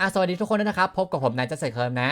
อะสวัสดีทุกคนด้วยนะครับ พบกับผมนายจัสเซอร์เคิร์มนะ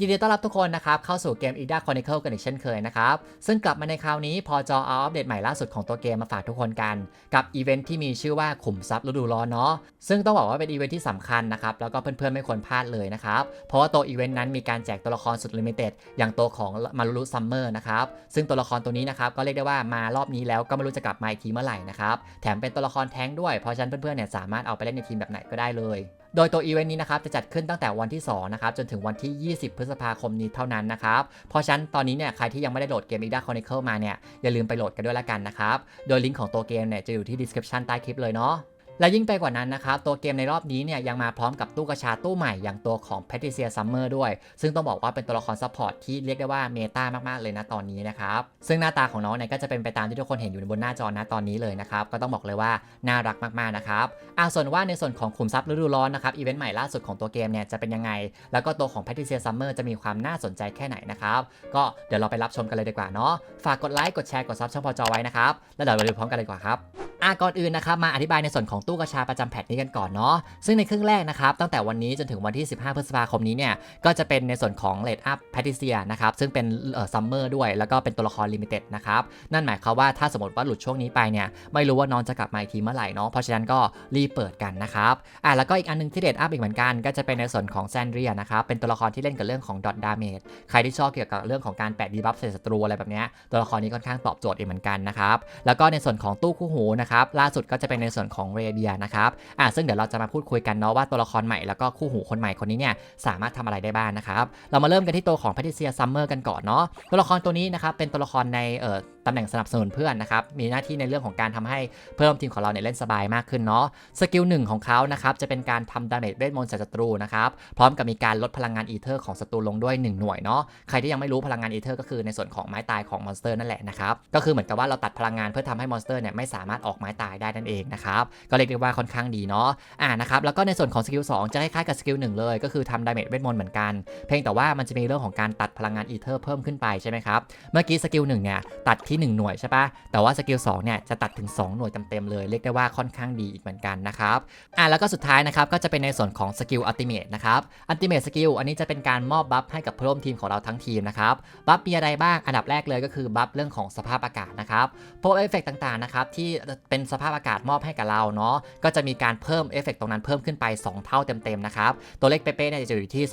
ยินดีต้อนรับทุกคนนะครับ เข้าสู่เกม Ida Chronicle กันอีกเช่นเคยนะครับ ซึ่งกลับมาในคราวนี้พอจอเอาอัปเดตใหม่ล่าสุดของตัวเกมมาฝากทุกคนกัน กับอีเวนท์ที่มีชื่อว่าขุมทรัพย์ฤดูร้อนเนาะซึ่งต้องบอกว่าเป็นอีเวนท์ที่สำคัญนะครับ แล้วก็เพื่อนๆไม่ควรพลาดเลยนะครับ เพราะว่าตัวอีเวนต์นั้นมีการแจกตัวละครสุดลิมิเต็ดอย่างตัวของมารุรุซัมเมอร์นะครับซึ่งตัวละครตัวนี้นะครับก็เรียกได้ว่ามารอบนี้แล้วก็ไม่รู้จะกลับมาอีกทีเมื่อไหร่นะครับแถมเป็นตัวละครแท้งด้วยเพราะฉะนั้นเพื่อนๆเนี่ยสามารถเอาไปเล่นในทีมแบบไหนก็ได้เลย โดยตัวอีเวนต์นี้นะครับจะจัดขึ้นตั้งแต่วันที่2นะครับจนถึงวันที่ 20 พฤษภาคมนี้เท่านั้นนะครับเพราะฉะนั้นตอนนี้เนี่ยใครที่ยังไม่ได้โหลดเกม Ida Chronicle มาเนี่ยอย่าลืมไปโหลดกันด้วยละกันนะครับโดยลิงก์ของตัวเกมเนี่ยจะอยู่ที่ description ใต้คลิปเลยเนาะ และยิ่งไปกว่านั้นนะครับ ตัวเกมในรอบนี้เนี่ยยังมาพร้อมกับตู้กระชาตู้ใหม่อย่างตัวของ Patricia Summer ด้วย ซึ่งต้องบอกว่าเป็นตัวละครซัพพอร์ตที่เรียกได้ว่าเมตามากๆเลยนะตอนนี้นะครับ ซึ่งหน้าตาของน้องเนี่ยก็จะเป็นไปตามที่ทุกคนเห็นอยู่บนหน้าจอนะตอนนี้เลยนะครับ ก็ต้องบอกเลยว่าน่ารักมากๆนะครับอ่าส่วนว่าในส่วนของขุมทรัพย์ฤดูร้อนนะครับอีเวนต์ใหม่ล่าสุดของตัวเกมเนี่ยจะเป็นยังไง แล้วก็ตัวของ Patricia Summer จะมีความน่าสนใจแค่ไหนนะครับก็เดี๋ยวเราไปรับชมกันเลยดีกว่าเนาะฝากกดไลค์กดแชร์กดซับช่องพอจอไว้นะครับแล้วเดี๋ยวเราไปดูพร้อมกันเลยดีกว่าครับอะก่อนอื่นนะครับมาอธิบายในส่วนของตู้กระชาประจำแพทนี้กันก่อนเนาะซึ่งในครึ่งแรกนะครับตั้งแต่วันนี้จนถึงวันที่ 15 พฤษภาคมนี้เนี่ยก็จะเป็นในส่วนของเลดอัพแพทิเซียนะครับซึ่งเป็นเอ่อซัมเมอร์ด้วย แล้วก็เป็นตัวละครลิมิเต็ดนะครับนั่นหมายความว่าถ้าสมมติว่าหลุดช่วงนี้ไปเนี่ยไม่รู้ว่าน้องจะกลับมาอีกทีเมื่อไหร่เนาะเพราะฉะนั้นก็รีบเปิดกันนะครับอะแล้วก็อีกอันหนึงที่เลดอัพอีกเหมือนกัน ก็จะเป็นในส่วนของแซนเดรียนะครับเป็นตัวละครที่เล่นกับเรื่องของดอทดาเมจใครที่ชอบเกี่ยวกับเรื่องของการแปะดีบัฟใส่ศัตรูอะไรแบบเนี้ยตัวละครนี้ค่อนข้างตอบโจทย์อีกเหมือนกันนะครับแล้วก็ในส่วนของตู้คู่หูนะครับล่าสุดก็จะเป็นในส่วนของเรเบียนะครับอ่าซึ่งเดี๋ยวเราจะมาพูดคุยกันเนาะว่าตัวละครใหม่แล้วก็คู่หูคนใหม่คนนี้เนี่ยสามารถทำอะไรได้บ้างนะครับเรามาเริ่มกันที่ตัวของ Patricia Summer กันก่อนเนาะตัวละครตัวนี้นะครับเป็นตัวละครในเอ่อ ตำแหน่งสนับสนุนเพื่อนนะครับ มีหน้าที่ในเรื่องของการทำให้เพื่อนร่วมทีมของเราเนี่ยเล่นสบายมากขึ้นเนาะ สกิลหนึ่งของเขานะครับจะเป็นการทำดาเมจเวทมนต์ใส่ศัตรูนะครับ พร้อมกับมีการลดพลังงานอีเทอร์ของศัตรูลงด้วย 1 หน่วยเนาะ ใครที่ยังไม่รู้พลังงานอีเทอร์ก็คือในส่วนของไม้ตายของมอนสเตอร์นั่นแหละนะครับ ก็คือเหมือนกับว่าเราตัดพลังงานเพื่อทำให้มอนสเตอร์เนี่ยไม่สามารถออกไม้ตายได้นั่นเองนะครับ ก็เรียกได้ว่าค่อนข้างดีเนาะ อ่านะครับ แล้วก็ในส่วนของสกิล2จะคล้ายๆกับสกิล1เลย ก็คือทำดาเมจเวทมนต์เหมือนกัน เพียงแต่ว่ามันจะมีเรื่องของการตัดพลังงานอีเทอร์เพิ่มขึ้นไปใช่ไหมครับ เมื่อกี้สกิล1เนี่ยตัดท1 หน่วยใช่ปะแต่ว่าสกิล2เนี่ยจะตัดถึง 2 หน่วยเต็มๆเลยเรียกได้ว่าค่อนข้างดีอีกเหมือนกันนะครับอ่าแล้วก็สุดท้ายนะครับก็จะเป็นในส่วนของสกิลอัลติเมทนะครับอัลติเมทสกิลอันนี้จะเป็นการมอบบัฟให้กับเพื่อนร่วมทีมของเราทั้งทีมนะครับบัฟมีอะไรบ้างอันดับแรกเลยก็คือบัฟเรื่องของสภาพอากาศนะครับพวกเอฟเฟกต่างๆนะครับที่เป็นสภาพอากาศมอบให้กับเราเนาะก็จะมีการเพิ่มเอฟเฟกตรงนั้นเพิ่มขึ้นไป 2 เท่าเต็มๆนะครับตัวเลขเป๊ะๆเนี่ยจะอยู่ที่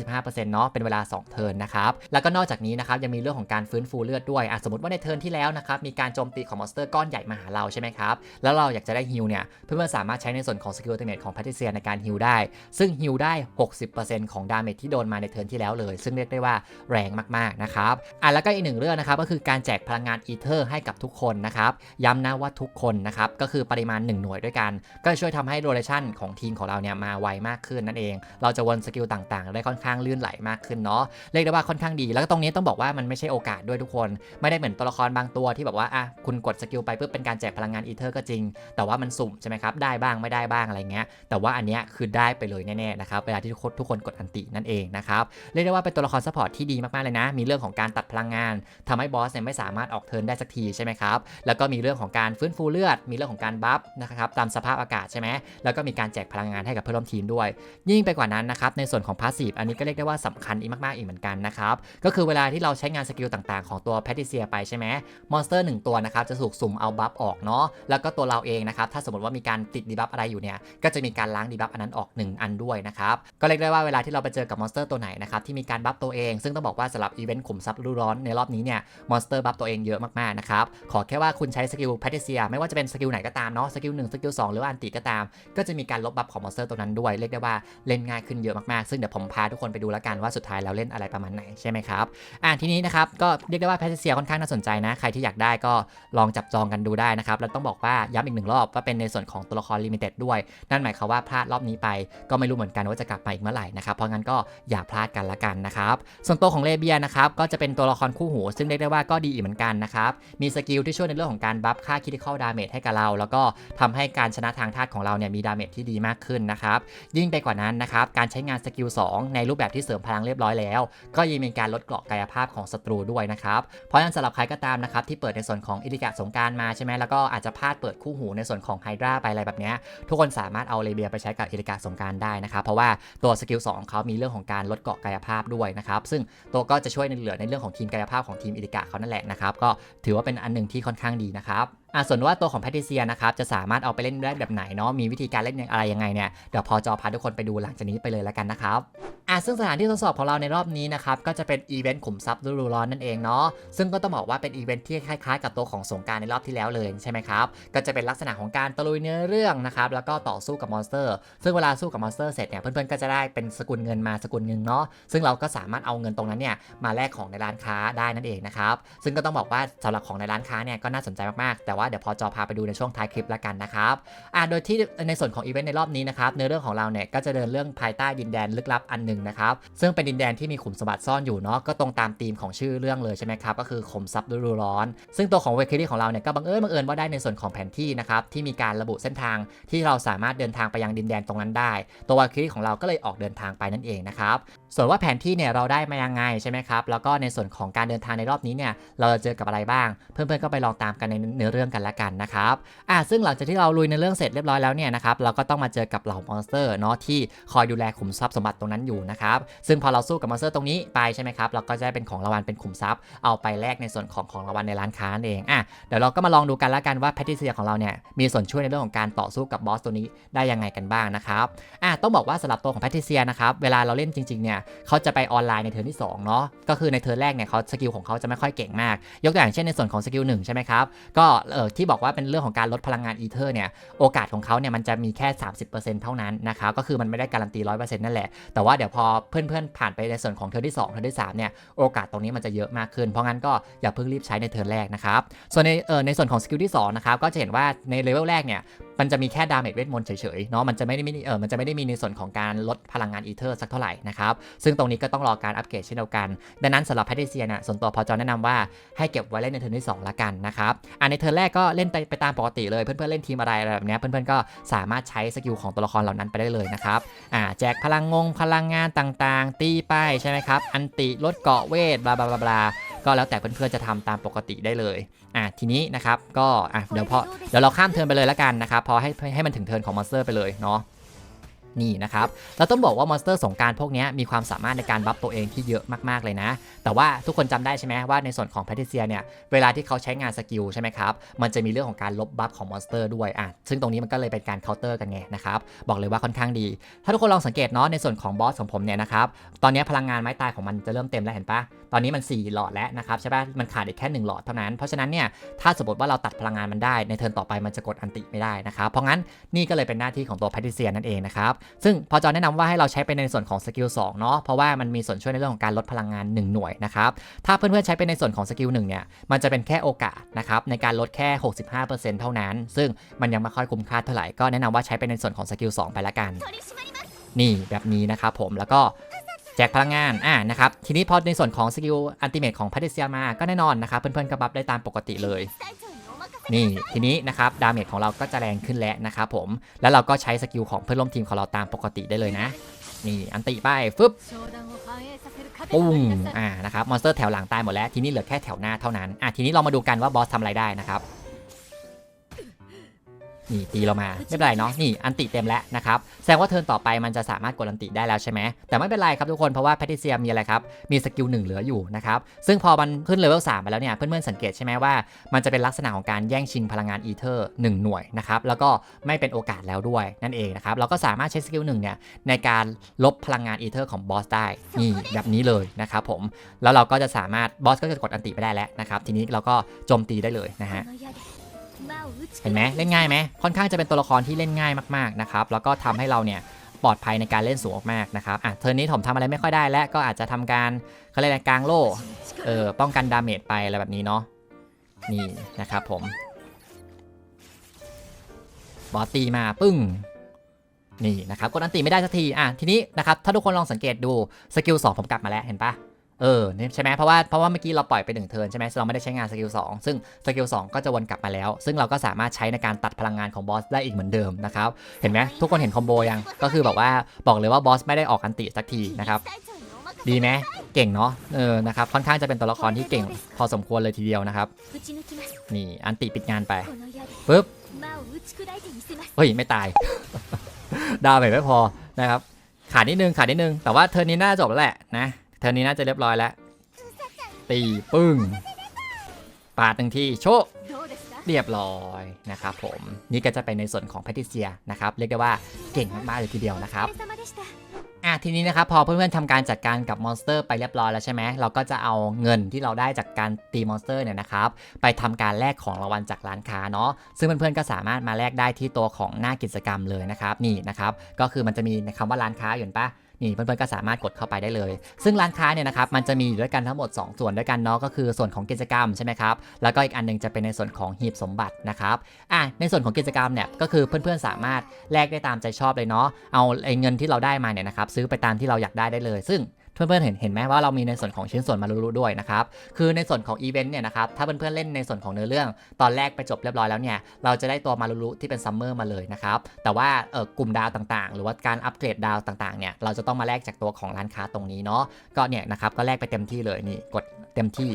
225%เนาะเป็นเวลา 2 เทิร์นนะครับแล้วก็นอกจากนี้นะครับยังมีเรื่องของการฟื้นฟูเลือดด้วยอะสมมติว่าในเทิร์นที่แล้วนะครับมีการโจมตีของมอนสเตอร์ก้อนใหญ่มาหาเราใช่ไหมครับแล้วเราอยากจะได้ฮิลเนี่ยเพื่อนๆสามารถใช้ในส่วนของสกิลเทเมทของแพทริเซียในการฮิลได้ ซึ่งฮิลได้ 60%ของดาเมจที่โดนมาในเทิร์นที่แล้วเลย ซึ่งเรียกได้ว่าแรงมากๆนะครับอะแล้วก็อีกหนึ่งเรื่องนะครับก็คือการแจกพลังงานอีเทอร์ให้กับทุกคนนะครับย้ำนะว่าทุกคนนะครับก็คือปริมาณ 1 หน่วยด้วยกัน ก็จะช่วยทำให้โรเลชันของทีมของเราเนี่ยมาไวมากขึ้นนั่นเอง เราจะวนสกิลต่างๆ ได้ค่อนข้างลื่นไหลมากขึ้นเนาะเรียกได้ว่าค่อนข้างดี แล้วก็ตรงนี้ต้องบอกว่ามันไม่ใช่โอกาสด้วยทุกคน ไม่ได้เหมือนตัวละครบางตัวที่แบบว่าอะคุณกดสกิลไปเพื่อเป็นการแจกพลังงานอีเทอร์ก็จริง แต่ว่ามันสุ่มใช่ไหมครับ ได้บ้างไม่ได้บ้างอะไรเงี้ย แต่ว่าอันเนี้ยคือได้ไปเลยแน่ๆนะครับ เวลาที่ทุกคนทุกคนกดอันตินั่นเองนะครับ เรียกได้ว่าเป็นตัวละครซัพพอร์ตที่ดีมากๆเลยนะ มีเรื่องของการตัดพลังงานทำให้บอสเนี่ยไม่สามารถออกเทิร์นได้สักทีใช่ไหมครับ แล้วก็มีเรื่องของการฟื้นฟูเลือด มีเรื่องของการบัฟนะครับ ตามสภาพอากาศใช่ไหมแล้วก็มีการแจกพลังงานให้กับเพื่อนร่วมทีมด้วย ยิ่งไปกว่านั้นนะครับ ในส่วนของพาสซีฟอันนี้ก็เรียกได้ว่าสำคัญอีกมากๆอีกเหมือนกันนะครับ ก็คือเวลาที่เราใช้งานสกิลต่างๆ ของตัวแพทิเซียไปใช่ไหมมอนสเตอร์หนึ่งตัวนะครับจะถูกสุ่มเอาบัฟออกเนาะแล้วก็ตัวเราเองนะครับถ้าสมมติว่ามีการติดดีบัฟอะไรอยู่เนี่ยก็จะมีการล้างดีบัฟอันนั้นออก 1 อันด้วยนะครับก็เรียกได้ว่าเวลาที่เราไปเจอกับมอนสเตอร์ตัวไหนนะครับที่มีการบัฟตัวเองซึ่งต้องบอกว่าสำหรับอีเวนต์ขุมทรัพย์ฤดูร้อนในรอบนี้เนี่ยมอนสเตอร์บัฟตัวเองเยอะมากๆนะครับขอแค่ว่าคุณใช้สกิลแพทิเซียไม่ว่าจะเป็นสกิลไหนก็ตามเนาะสกิลหนึ่งสกิลสองหรือว่าอันติก็ตาม ก็จะมีการลบบัฟของมอนสเตอร์ตัวนั้นด้วยเรียกได้ว่าเล่นง่ายขึ้นเยอะมากๆซึ่งเดี๋ยวผมพาทุกคนไปดูแล้วกันว่าสุดท้ายแล้วเล่นอะไรประมาณไหนใช่ไหมครับอ่าทีนี้นะครับก็เรียกได้ว่าแพทเซียค่อนข้างน่าสนใจนะใครที่อยากได้ก็ลองจับจองกันดูได้นะครับ แล้วต้องบอกว่าย้ำอีกหนึ่งรอบว่าเป็นในส่วนของตัวละครลิมิเต็ดด้วย นั่นหมายความว่าพลาดรอบนี้ไป ก็ไม่รู้เหมือนกันว่าจะกลับมาอีกเมื่อไหร่นะครับ เพราะงั้นก็อย่าพลาดกันละกันนะครับ ส่วนตัวของเลเบียนะครับก็จะเป็นตัวละครคู่หู ซึ่งเรียกได้ว่าก็ดีอีกเหมือนกันนะครับมีสกิลที่ช่วยในเรื่องของการบัฟค่าคิด i ค a l ดาเมจให้กับเรา แล้วก็ทำให้การชนะทางธาตุของเราเนี่ยมีดาเมจที่ดีมากขึ้นนะครับยิ่งไปกว่านั้นนะครับการใช้งานสกิล2ในรูปแบบที่เสริมพลังเรียบร้อยแล้ว ก็ยังมีการลดเกราะกายภาพของศัตรูด้วยนะครับเพราะฉะนั้นสำหรับใครก็ตามนะครับที่เปิดในส่วนของอิริกะสงการมาใช่ไหมแล้วก็อาจจะพลาดเปิดคู่หูในส่วนของไฮดราไปอะไรแบบนี้ทุกคนสามารถเอาเลเบียไปใช้กับอิริกะสงการได้นะครับเพราะว่าตัวสกิล2ของเขามีเรื่องของการลดเกาะกายภาพด้วยนะครับซึ่งตัวก็จะช่วยในเหลือในเรื่องของทีมกายภาพของทีมอิริกะเขานั่นแหละนะครับก็ถือว่าเป็นอันหนึ่งที่ค่อนข้างดีนะครับ อะส่วนว่าตัวของแพทิเซียนะครับจะสามารถเอาไปเล่นได้แบบไหนเนาะมีวิธีการเล่นอะไรยังไงเนี่ยเดี๋ยวพอจอพาทุกคนไปดูหลังจากนี้ไปเลยแล้วกันนะครับอะซึ่งสถานที่ทดสอบของเราในรอบนี้นะครับก็จะเป็นอีเวนต์ขุมทรัพย์ฤดูร้อนนั่นเองเนาะซึ่งก็ต้องบอกว่าเป็นอีเวนต์ที่คล้ายๆ กับตัวของสงกรารในรอบที่แล้วเลยใช่ไหมครับก็จะเป็นลักษณะของการตะลุยเนื้อเรื่องนะครับแล้วก็ต่อสู้กับมอนสเตอร์ ซึ่งเวลาสู้กับมอนสเตอร์เสร็จเนี่ยเพื่อนๆก็จะได้เป็นสกุลเงินมาสกุลเงินเนาะซึ่งเราก็สามารถเอาเงินตรงนั้นเนี่ยมาแลกของในร้านค้าได้นั่นเองนะครับซึ่งก็ต้องบอกว่าสำหรับของในร้านค้าเนี่ยก็น่าสนใจมากๆแต่ว่าเดี๋ยวพอจอพาไปดูในช่วงท้ายคลิปแล้วกันนะครับอ่าโดยที่ในส่วนของอีเวนต์ในรอบนี้นะครับเนื้อเรื่องของเราเนี่ยก็จะเดินเรื่องภายใต้ดินแดนลึกลับอันหนึ่งนะครับซึ่งเป็นดินแดนที่มีขุมสมบัติซ่อนอยู่เนาะก็ตรงตามธีมของชื่อเรื่องเลยใช่ไหมครับก็คือขุมทรัพย์ฤดูร้อน ซึ่งตัวของเวคิรี่ของเราเนี่ยก็บังเอิญบังเอิญว่าได้ในส่วนของแผนที่นะครับที่มีการระบุเส้นทางที่เราสามารถเดินทางไปยังดินแดนตรงนั้นได้ ตัววาคิรี่ของเราก็เลยออกเดินทางไปนั่นเองนะครับ ส่วนว่าแผนที่เนี่ยเราได้มายังไงใช่ไหมครับ แล้วก็ในส่วนของการเดินทางในรอบนี้เนี่ยเราจะเจอกับอะไรบ้าง เพื่อนๆก็ไปลองตามกันในเนื้อเรื่องกันละกันนะครับอะซึ่งหลังจากที่เราลุยในเรื่องเสร็จเรียบร้อยแล้วเนี่ยนะครับเราก็ต้องมาเจอกับเหล่ามอนสเตอร์เนาะที่คอยดูแลขุมทรัพย์สมบัติตรงนั้นอยู่นะครับซึ่งพอเราสู้กับมอนสเตอร์ตรงนี้ไปใช่ไหมครับเราก็จะได้เป็นของรางวัลเป็นขุมทรัพย์ เอาไปแลกในส่วนของของรางวัลในร้านค้านั่นเองอะเดี๋ยวเราก็มาลองดูกันละกันว่าแพทริเซียของเราเนี่ยมีส่วนช่วยในเรื่องของการต่อสู้กับบอสตัวนี้ได้ยังไงกันบ้างนะครับอะต้องบอกว่าสำหรับตัวของแพทริเซียนะครับเวลาเราเล่นจริงๆเนี่ยเขาจะไปออนไลน์ในเทอร์นที่2เนาะก็คือในเทอร์นแรกเนี่ยเขาสกิลของเขาจะไม่ค่อยเก่งมาก ยกตัวอย่างเช่นในส่วนของสกิล1ใช่ไหมครับก็เออที่บอกว่าเป็นเรื่องของการลดพลังงานอีเทอร์เนี่ยโอกาสของเขาเนี่ยมันจะมีแค่ 30%เท่านั้นนะครับก็คือมันไม่ได้การันตี100%นั่นแหละแต่ว่าเดี๋ยวพอเพื่อนๆผ่านไปในส่วนของเทอร์นที่2เทอร์นที่3เนี่ยโอกาสตรงนี้มันจะเยอะมากขึ้น เพราะงั้นก็อย่าเพิ่งรีบใช้ในเทอร์นแรกนะครับส่วนในเออในส่วนของสกิลที่2นะครับก็จะเห็นว่าในเลเวลแรกเนี่ย มันจะมีแค่ดาเมจเวทมนต์เฉยๆเนาะมันจะไม่ได้มีเออมันจะไม่ได้มีในส่วนของการลดพลังงานอีเทอร์สักเท่าไหร่นะครับซึ่งตรงนี้ก็ต้องรอการอัปเกรดเช่นเดียวกัน ดังนั้นสำหรับแพทริเซียนี่ยส่วนตัวพอจอแนะนำว่าให้เก็บไว้เล่นในเทิร์นที่2ละกันนะครับอ่าในเทิร์นแรกก็เล่นไปไปตามปกติเลยเพื่อนๆเล่นทีมอะไรอะไรแบบนี้เพื่อนๆก็สามารถใช้สกิลของตัวละครเหล่านั้นไปได้เลยนะครับอ่าแจกพลังงงพลังงานต่างๆ ตีไปใช่ไหมครับอันติลดเกาะเวทบลาบลาบลาก็แล้วแต่เพื่อนๆจะทำตามปกติได้เลยอะทีนี้นะครับก็อะเดี๋ยวพอเดี๋ยวเราข้ามเทิร์นไปเลยละกันนะครับพอให้ให้มันถึงเทิร์นของมอนสเตอร์ไปเลยเนาะ นี่นะครับเราต้องบอกว่ามอนสเตอร์สงการพวกนี้มีความสามารถในการบัฟตัวเองที่เยอะมากๆเลยนะ แต่ว่าทุกคนจำได้ใช่ไหมว่าในส่วนของแพทิเซียเนี่ยเวลาที่เขาใช้งานสกิลใช่ไหมครับมันจะมีเรื่องของการลบบัฟของมอนสเตอร์ด้วยอะซึ่งตรงนี้มันก็เลยเป็นการเคาน์เตอร์กันไงนะครับบอกเลยว่าค่อนข้างดี ถ้าทุกคนลองสังเกตเนาะในส่วนของบอสของผมเนี่ยนะครับตอนนี้พลังงานไม้ตายของมันจะเริ่มเต็มแล้วเห็นปะตอนนี้มัน 4 หลอดแล้วนะครับใช่ปะมันขาดอีกแค่ 1 หลอดเท่านั้น เพราะฉะนั้นเนี่ยถ้าสมมติว่าเราตัดพลังงานมันได้ในเทิร์นต่อไปมันจะกดอันติไม่ได้นะครับเพราะงั้นนี่ก็เลยเป็นหน้าที่ของตัวแพทิเซียนั่นเองนะครับซึ่งพอจอแนะนำว่าให้เราใช้ไปในส่วนของสกิล2เนาะเพราะว่ามันมีส่วนช่วยในเรื่องของการลดพลังงาน 1 หน่วยนะครับถ้าเพื่อนๆใช้ไปในส่วนของสกิล1เนี่ยมันจะเป็นแค่โอกาสนะครับในการลดแค่ 65%เท่านั้น ซึ่งมันยังไม่ค่อยคุ้มค่าเท่าไหร่ก็แนะนำว่าใช้ไปในส่วนของสกิล2ไปละกัน นี่แบบนี้นะครับผมแล้วก็แจกพลังงาน อ่า นะครับ ทีนี้พอในส่วนของสกิลอันติเมทของพัทเซียมา ก็แน่นอนนะครับ เพื่อนๆก็บัฟได้ตามปกติเลย นี่ทีนี้นะครับดาเมจของเราก็จะแรงขึ้นแล้วนะครับผมแล้วเราก็ใช้สกิลของเพื่อนร่วมทีมของเราตามปกติได้เลยนะ นี่อันติไปฟึบปุ้งอ่านะครับมอนสเตอร์แถวหลังตายหมดแล้วทีนี้เหลือแค่แถวหน้าเท่านั้นอะทีนี้เรามาดูกันว่าบอสทำอะไรได้นะครับ นี่ตีเรามาไม่เป็นไรเนาะนี่อันติเต็มแล้วนะครับแสดงว่าเทิร์นต่อไปมันจะสามารถกดอันติได้แล้วใช่ไหมแต่ไม่เป็นไรครับทุกคนเพราะว่าแพทิเซียมีอะไรครับมีสกิลหนึ่งเหลืออยู่นะครับซึ่งพอมันขึ้นเลเวล3ไปแล้วเนี่ยเพื่อนๆสังเกตใช่ไหมว่า มันจะเป็นลักษณะของการแย่งชิงพลังงานอีเทอร์1หน่วยนะครับแล้วก็ไม่เป็นโอกาสแล้วด้วยนั่นเองนะครับเราก็สามารถใช้สกิลหนึ่งเนี่ยในการลบพลังงานอีเทอร์ของบอสได้นี่แบบนี้เลยนะครับผมแล้วเราก็จะสามารถบอสก็จะกดอันติไปได้แล้วนะครับทีนี้เราก็โจมตีได้เลยนะฮะ เห็นไหมเล่นง่ายไหมค่อนข้างจะเป็นตัวละครที่เล่นง่ายมากๆนะครับแล้วก็ทำให้เราเนี่ยปลอดภัยในการเล่นสูงมากนะครับอะเทอร์นนี้ผมทำอะไรไม่ค่อยได้และก็อาจจะทำการเขาเรียกกลางโล่เออป้องกันดาเมจไปอะไรแบบนี้เนาะนี่นะครับผมบอสตีมาปึ้งนี่นะครับกดอันตีไม่ได้สักทีอะทีนี้นะครับถ้าทุกคนลองสังเกตดูสกิล2ผมกลับมาแล้วเห็นปะ เออใช่ไหมเพราะว่าเพราะว่าเมื่อกี้เราปล่อยไปหนึ่งเทิร์นใช่ไหมเราไม่ได้ใช้งานสกิลสซึ่งสกิลสก็จะวนกลับมาแล้ว ซึ่งเราก็สามารถใช้ในการตัดพลังงานของบอสได้อีกเหมือนเดิมนะครับเห็นไหมทุกคนเห็นคอมโบยังก็คือแบบว่าบอกเลยว่าบอสไม่ได้ออกอันติสักทีนะครับดีไหมเก่งเนาะเออนะครับค่อนข้างจะเป็นตัวละครที่เก่ง พอสมควรเลยทีเดียวนะครับ นี่อันติปิดงานไปปึ๊บเฮ้ยไม่ตาย ดาวไปไม่พอนะครับขาดนิดนึงขาดนิดนึง แต่ว่าเทิร์นี้น่าจบแล้วแหละนะ เทอร์นี้น่าจะเรียบร้อยแล้ว ตีปึ้ง ปาดหนึ่งทีโชะเรียบร้อยนะครับผม นี่ก็จะไปในส่วนของแพทิเซียนะครับ เรียกได้ว่าเก่งมากๆเลยทีเดียวนะครับอะทีนี้นะครับพอเพื่อนๆทำการจัดการกับมอนสเตอร์ไปเรียบร้อยแล้วใช่ไหมเราก็จะเอาเงินที่เราได้จากการตีมอนสเตอร์เนี่ยนะครับไปทำการแลกของรางวัลจากร้านค้าเนาะซึ่งเพื่อนๆก็สามารถมาแลกได้ที่ตัวของหน้ากิจกรรมเลยนะครับนี่นะครับก็คือมันจะมีคำว่าร้านค้าอยู่ปะ นี่เพื่อนๆก็สามารถกดเข้าไปได้เลย ซึ่งร้านค้าเนี่ยนะครับมันจะมีอยู่ด้วยกันทั้งหมด 2 ส่วนด้วยกันเนาะก็คือส่วนของกิจกรรมใช่ไหมครับแล้วก็อีกอันหนึงจะเป็นในส่วนของหีบสมบัตินะครับอะในส่วนของกิจกรรมเนี่ยก็คือเพื่อนๆสามารถแลกได้ตามใจชอบเลยเนาะเอาไอ้เงินที่เราได้มาเนี่ยนะครับซื้อไปตามที่เราอยากได้ได้เลย ซึ่ง เพื่อนๆเห็นเห็นไหมว่าเรามีในส่วนของชิ้นส่วนมารู้ๆด้วยนะครับคือในส่วนของอีเวนต์เนี่ยนะครับถ้าเพื่อนๆเล่นในส่วนของเนื้อเรื่อง ตอนแรกไปจบเรียบร้อยแล้วเนี่ยเราจะได้ตัวมารู้ๆที่เป็นซัมเมอร์มาเลยนะครับแต่ว่าเออกลุ่มดาวต่างๆ หรือว่าการอัปเกรดดาวต่างๆเนี่ยเราจะต้องมาแลกจากตัวของร้านค้าตรงนี้เนาะก็เนี่ยนะครับก็แลกไปเต็มที่เลยนี่กดเต็มที่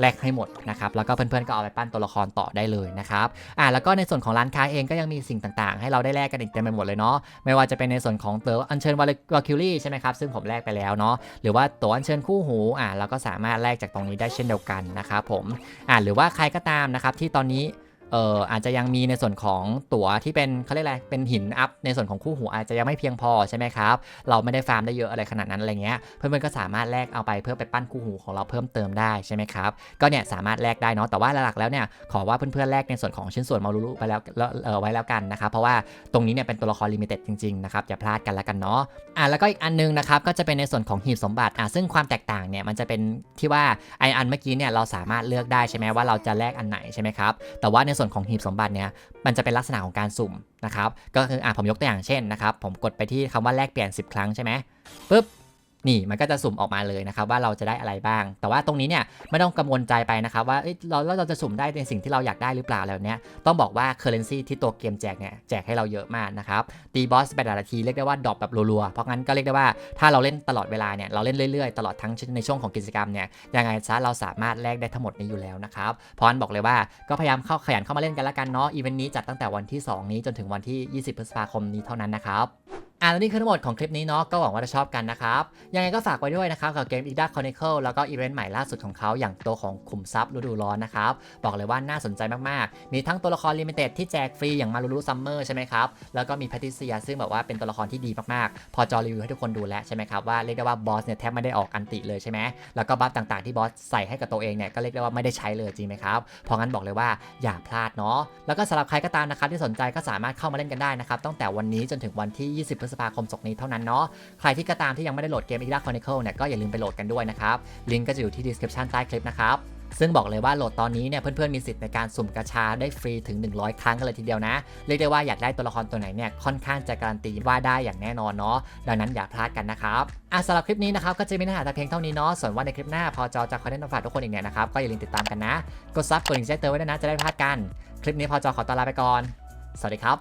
แลกให้หมดนะครับแล้วก็เพื่อนๆก็เอาไปปั้นตัวละครต่อได้เลยนะครับอ่าแล้วก็ในส่วนของร้านค้าเองก็ยังมีสิ่งต่างๆ ให้เราได้แลกกันอีกเต็มไปหมดเลยเนาะไม่ว่าจะเป็นในส่วนของตัวอัญเชิญวาคิลี่ใช่ไหมครับซึ่งผมแลกไปแล้วเนาะหรือว่าตัวอัญเชิญคู่หูอ่าเราก็สามารถแลกจากตรงนี้ได้เช่นเดียวกันนะครับผมอ่าหรือว่าใครก็ตามนะครับที่ตอนนี้ เอ่ออาจจะยังมีในส่วนของตั๋วที่เป็นเขาเรียกอะไรเป็นหินอัพในส่วนของคู่หูอาจจะยังไม่เพียงพอใช่ไหมครับ เราไม่ได้ฟาร์มได้เยอะอะไรขนาดนั้นอะไรเงี้ยเพื่อนๆก็สามารถแลกเอาไปเพื่อไปปั้นคู่หูของเราเพิ่มเติมได้ใช่ไหมครับก็เนี่ยสามารถแลกได้เนาะแต่ว่าหลักๆแล้วเนี่ยขอว่าเพื่อนๆแลกในส่วนของชิ้นส่วนมารุๆไปแล้วแล้วเออไว้แล้วกันนะครับเพราะว่าตรงนี้เนี่ยเป็นตัวละครลิมิเต็ดจริงๆนะครับอย่าพลาดกันแล้วกันเนาะอะแล้วก็อีกอันนึงนะครับก็จะเป็นในส่วนของหีบสมบัติอะซึ่งความแตกต่างเนี่ยมันจะเป็นที่ว่าไออันเมื่อกี้เนี่ยเราสามารถเลือกได้ใช่ไหมว่าเราจะแลกอันไหนใช่ไหมครับแต่ว่าในส่วนของหีบสมบัติเนี่ยมันจะเป็นลักษณะของการสุ่มนะครับก็คืออะผมยกตัวอย่างเช่นนะครับผมกดไปที่คำว่าแลกเปลี่ยน 10 ครั้งใช่ไหมปุ๊บ นี่มันก็จะสุ่มออกมาเลยนะครับว่าเราจะได้อะไรบ้าง แต่ว่าตรงนี้เนี่ยไม่ต้องกังวลใจไปนะครับว่าเราเราจะสุ่มได้ในสิ่งที่เราอยากได้หรือเปล่าแล้วเนี้ยต้องบอกว่าเคอร์เรนซีที่ตัวเกมแจกเนี่ยแจกให้เราเยอะมากนะครับตีบอสไปแต่ละทีเรียกได้ว่าดรอปแบบรัวๆเพราะงั้นก็เรียกได้ว่าถ้าเราเล่นตลอดเวลาเนี่ยเราเล่นเรื่อยๆ ตลอดทั้งในช่วงของกิจกรรมเนี่ยยังไงซะเราสามารถแลกได้ทั้งหมดนี้อยู่แล้วนะครับเพราะงั้นบอกเลยว่าก็พยายามเข้าขยันเข้ามาเล่นกันละกันเนาะอีเวนต์นี้จัดตั้งแต่วันที่ 2 นี้จนถึงวันที่ 20 พฤษภาคมนี้เท่านั้นนะครับอ่านี่คือทั้งหมดของคลิปนี้เนาะก็หวังว่าจะชอบกันนะครับ ยังไงก็ฝากไว้ด้วยนะครับ กับเกม i d a Chronicle แล้วก็อีเวนต์ใหม่ล่าสุดของเขาอย่างตัวของขุมทรัพย์ฤดูร้อนนะครับ บอกเลยว่าน่าสนใจมาก ๆ มีทั้งตัวละครลิมิเต็ดที่แจกฟรีอย่างมารูรูซัมเมอร์ใช่ไหมครับ แล้วก็มีแพทิเซียซึ่งแบบว่าเป็นตัวละครที่ดีมาก ๆ พอจอรีวิวให้ทุกคนดูแล้วใช่ไหมครับว่าเรียกได้ว่าบอสเนี่ยแทบไม่ได้ออกอันติเลยใช่ไหมแล้วก็บัฟต่าง ๆ ที่บอสใส่ให้กับตัวเองเนี่ยก็เรียกได้ว่าไม่ได้ใช้เลยจริงไหมครับเพราะงั้นบอกเลยว่าอย่าพลาดเนาะแล้วก็สำหรับใครก็ตามนะครับที่สนใจก็สามารถเข้ามาเล่นกันได้นะครับตั้งแต่วันนี้จนถึงวันที่ 20พฤษภาคมศกนี้เท่านั้นเนาะใครที่ก็ตามที่ยังไม่ได้โหลดเกม i d a Chronicle เนี่ยก็อย่าลืมไปโหลดกันด้วยนะครับลิงก์ก็จะอยู่ที่ description ใต้คลิปนะครับซึ่งบอกเลยว่าโหลดตอนนี้เนี่ยเพื่อนๆมีสิทธิ์ในการสุ่มกระชาได้ฟรีถึง 100 ครั้งกันเลยทีเดียวนะ เรียกได้ว่าอยากได้ตัวละครตัวไหนเนี่ยค่อนข้างจะการันตีว่าได้อย่างแน่นอนเนาะดังนั้นอย่าพลาดกันนะครับอะสำหรับคลิปนี้นะครับก็จะมีเนื้อหาแต่เพียงเท่านี้เนาะส่วนว่าในคลิปหน้าพอจอจะคอนเทนต์มาฝากทุกคนอีกเนี่ยนะครับก็อย่าลืมติดตามกันนะ กดซับกดลิงก์แจ้งเตือนไว้ด้วยนะจะได้พลาดกัน คลิปนี้พอจอขอตัวลาไปก่อน สวัสดีครับ